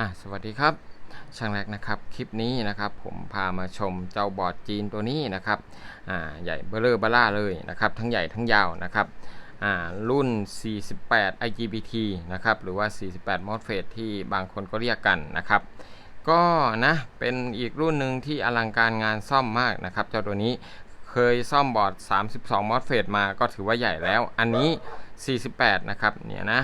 อะสวัสดีครับ ช่างแรกนะครับ คลิปนี้นะครับผมพามาชมเจ้าบอร์ดจีนตัวนี้นะครับ อ่า ใหญ่เบลเลอร์บล่าเลยนะครับ ทั้งใหญ่ทั้งยาวนะครับ อ่า รุ่น 48 IGBT นะครับ หรือว่า 48 MOSFET ที่บางคนก็เรียกกันนะครับ ก็นะ เป็นอีกรุ่นหนึ่งที่อลังการงานซ่อมมากนะครับ เจ้าตัวนี้เคยซ่อมบอร์ด 32 MOSFET มาก็ถือว่าใหญ่แล้ว อันนี้ 48 นะครับ เนี่ยนะ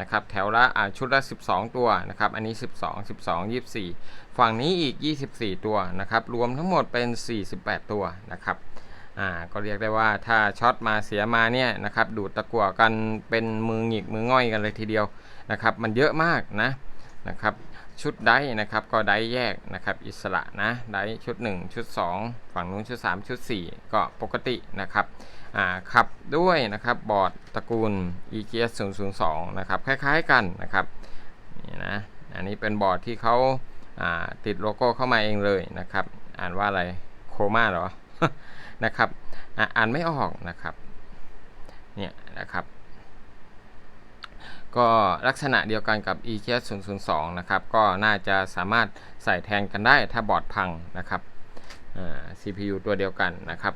นะครับแถวละชุดละ 12 ตัวนะครับอันนี้ 12 12 24 ฝั่งนี้อีก 24 ตัวนะครับรวมทั้งหมดเป็น 48 ตัวนะครับอ่าก็เรียกได้ว่าถ้าช็อตมาเสียมาเนี่ยนะครับดูดตะกั่วกันเป็นมือหงิกมือง่อยกันเลยทีเดียวนะครับมันเยอะมากนะนะครับ ชุดได้นะครับก็ได้แยกนะครับอิสระนะได้ชุด 1 ชุด 2 ฝั่งนู้นชุด 3 ชุด 4 ก็ปกตินะครับขับด้วยนะครับบอร์ดตระกูล EGS 002นะครับคล้ายๆกันนะครับนี่นะอันนี้เป็นบอร์ดที่เขาติดโลโก้เข้ามาเองเลยนะครับอ่านว่าอะไรโคม่าเหรอนะครับอ่านไม่ออกนะครับเนี่ยนะครับ ก็ลักษณะเดียวกันกับ EGS 002นะครับ ก็น่าจะสามารถใส่แทนกันได้ถ้าบอร์ดพังนะครับ CPU ตัวเดียวกันนะครับ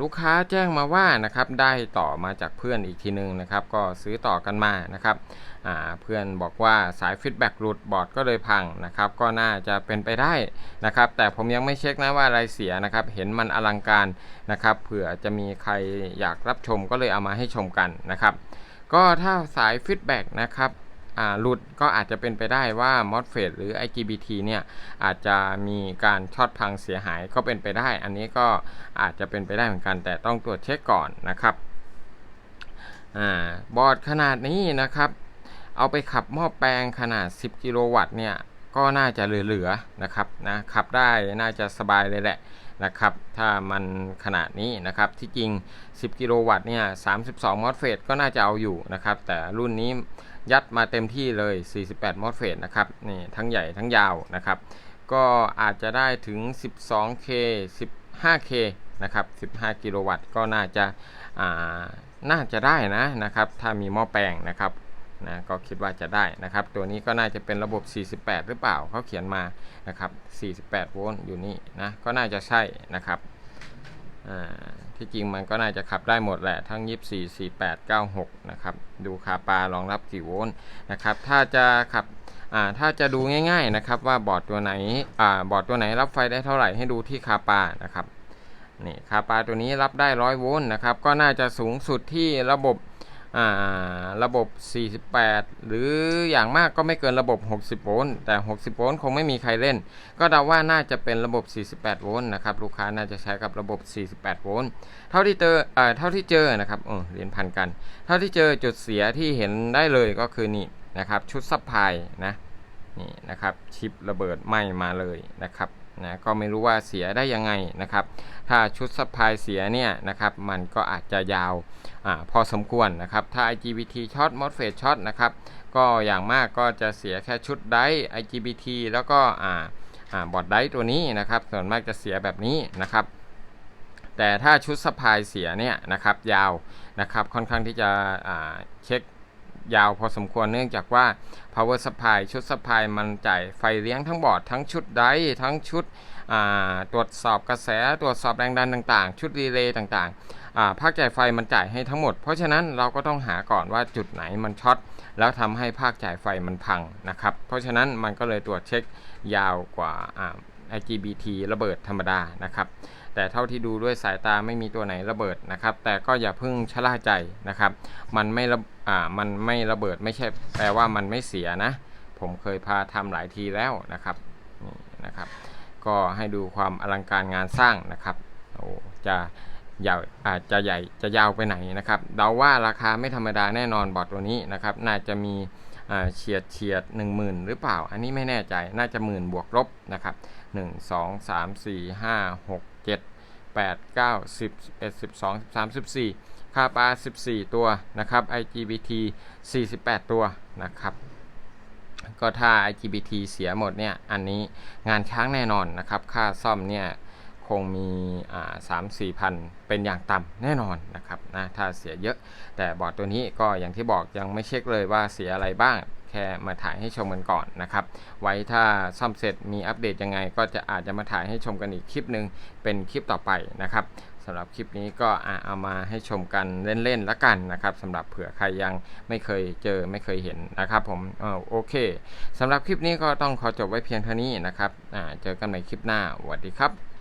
ลูกค้าแจ้งมาว่านะครับได้ต่อมาจากเพื่อนอีกทีนึงนะครับ ก็ซื้อต่อกันมานะครับเพื่อนบอกว่าสายฟีดแบ็กหลุดบอร์ดก็เลยพังนะครับ ก็น่าจะเป็นไปได้นะครับ แต่ผมยังไม่เช็คนะว่าอะไรเสียนะครับ เห็นมันอลังการนะครับ เผื่อจะมีใครอยากรับชมก็เลยเอามาให้ชมกันนะครับ ก็ถ้าสายฟีดแบ็กนะครับหลุดก็อาจจะเป็นไปได้ว่า MOSFET หรือ IGBT เนี่ยอาจจะมีการช็อตพังเสียหายก็เป็นไปได้ อันนี้ก็อาจจะเป็นไปได้เหมือนกันแต่ต้องตรวจเช็คก่อนนะครับอบอร์ดขนาดนี้นะครับ เอาไปขับหม้อแปลงขนาด 10 กิโลวัตต์เนี่ยก็น่าจะเหลือๆนะครับนะขับได้น่าจะสบายเลยแหละ นะครับ ถ้ามันขนาดนี้นะครับ ที่จริง 10 กิโลวัตต์เนี่ย 32 มอสเฟตก็น่าจะเอาอยู่นะครับ แต่รุ่นนี้ยัดมาเต็มที่เลย 48 มอสเฟตนะครับ นี่ทั้งใหญ่ทั้งยาวนะครับ ก็อาจจะได้ถึง 12K 15K นะครับ 15 กิโลวัตต์ก็น่าจะน่าจะได้นะนะครับ ถ้ามีหม้อแปลงนะครับ นะก็คิดว่าจะได้นะครับ ตัวนี้ก็น่าจะเป็นระบบ 48 หรือเปล่าเขาเขียนมานะครับ 48 โวลต์อยู่นี่นะก็น่าจะใช่นะครับที่จริงมันก็น่าจะขับได้หมดแหละทั้ง 24 48 96 นะครับดูคาปารองรับกี่โวลต์นะครับถ้าจะขับถ้าจะดูง่ายๆนะครับว่าบอร์ดตัวไหนบอร์ดตัวไหนรับไฟได้เท่าไหร่ให้ดูที่คาปานะครับนี่คาปาตัวนี้รับได้ 100 โวลต์นะครับก็น่าจะสูงสุดที่ระบบ ระบบ 48 หรืออย่างมากก็ไม่เกินระบบ 60 โวลต์ แต่ 60 โวลต์คงไม่มีใครเล่น ก็เดาว่าน่าจะเป็นระบบ 48 โวลต์นะครับ ลูกค้าน่าจะใช้กับระบบ 48 โวลต์ เท่าที่เจอเท่าที่เจอนะครับเออเรียนพันกัน เท่าที่เจอจุดเสียที่เห็นได้เลยก็คือนี่นะครับ ชุดซับพลายนะ นี่นะครับ ชิประเบิดไหม้มาเลยนะครับ นะก็ไม่รู้ว่าเสียได้ยังไงนะครับ ถ้าชุดซัพายเสียเนี่ยนะครับมันก็อาจจะยาวอพอสมควรนะครับ ถ้า IGBT ช็อต MOSFET ช็อตนะครับก็อย่างมากก็จะเสียแค่ชุดได IGBT แล้วก็บอร์ดไดตัวนี้นะครับ ส่วนมากจะเสียแบบนี้นะครับ แต่ถ้าชุดสปายเสียเนี่ยนะครับยาวนะครับค่อนข้างที่จะเช็ค ยาวพอสมควรเนื่องจากว่า power supply ชุด supply มันจ่ายไฟเลี้ยงทั้งบอร์ดทั้งชุดไดทั้งชุดตรวจสอบกระแสตรวจสอบแรงดันต่างๆ ชุดรีเลย์ต่างๆภาคจ่ายไฟมันจ่ายให้ทั้งหมด เพราะฉะนั้นเราก็ต้องหาก่อนว่าจุดไหนมันช็อตแล้วทำให้ภาคจ่ายไฟมันพังนะครับ เพราะฉะนั้นมันก็เลยตรวจเช็คยาวกว่า IGBT ระเบิดธรรมดานะครับ แต่เท่าที่ดูด้วยสายตาไม่มีตัวไหนระเบิดนะครับ แต่ก็อย่าเพิ่งชะล่าใจนะครับ มันไม่ระอ่ามันไม่ระเบิดไม่ใช่แปลว่ามันไม่เสียนะ ผมเคยพาทำหลายทีแล้วนะครับนี่นะครับ ก็ให้ดูความอลังการงานสร้างนะครับโอ้จะยาวอาจจะใหญ่จะยาวไปไหนนะครับเดาว่าราคาไม่ธรรมดาแน่นอนบอร์ดตัวนี้นะครับ น่าจะมี เฉียดเฉียด1 0,000หรือเปล่า อันนี้ไม่แน่ใจน่าจะหมื่นบวกลบนะครับ1 2 3 4 5 6 7 8 9 10 11 12 13 14คาปา14ตัวนะครับ IGBT 48ตัวนะครับก็ถ้า IGBT เสียหมดเนี่ย อันนี้งานช้างแน่นอนนะครับ ค่าซ่อมเนี่ย คงมีสามสี่พันเป็นอย่างต่ำแน่นอนนะครับนะถ้าเสียเยอะแต่บอร์ดตัวนี้ก็อย่างที่บอกยังไม่เช็คเลยว่าเสียอะไรบ้างแค่มาถ่ายให้ชมกันก่อนนะครับ ไว้ถ้าซ่อมเสร็จมีอัปเดตยังไง ก็จะอาจจะมาถ่ายให้ชมกันอีกคลิปหนึ่งเป็นคลิปต่อไปนะครับสำหรับคลิปนี้ก็เอามาให้ชมกันเล่นๆละกันนะครับสำหรับเผื่อใครยังไม่เคยเจอไม่เคยเห็นนะครับผมอ่าโอเคสำหรับคลิปนี้ก็ต้องขอจบไว้เพียงเท่านี้นะครับเจอกันใหม่คลิปหน้าสวัสดีครับ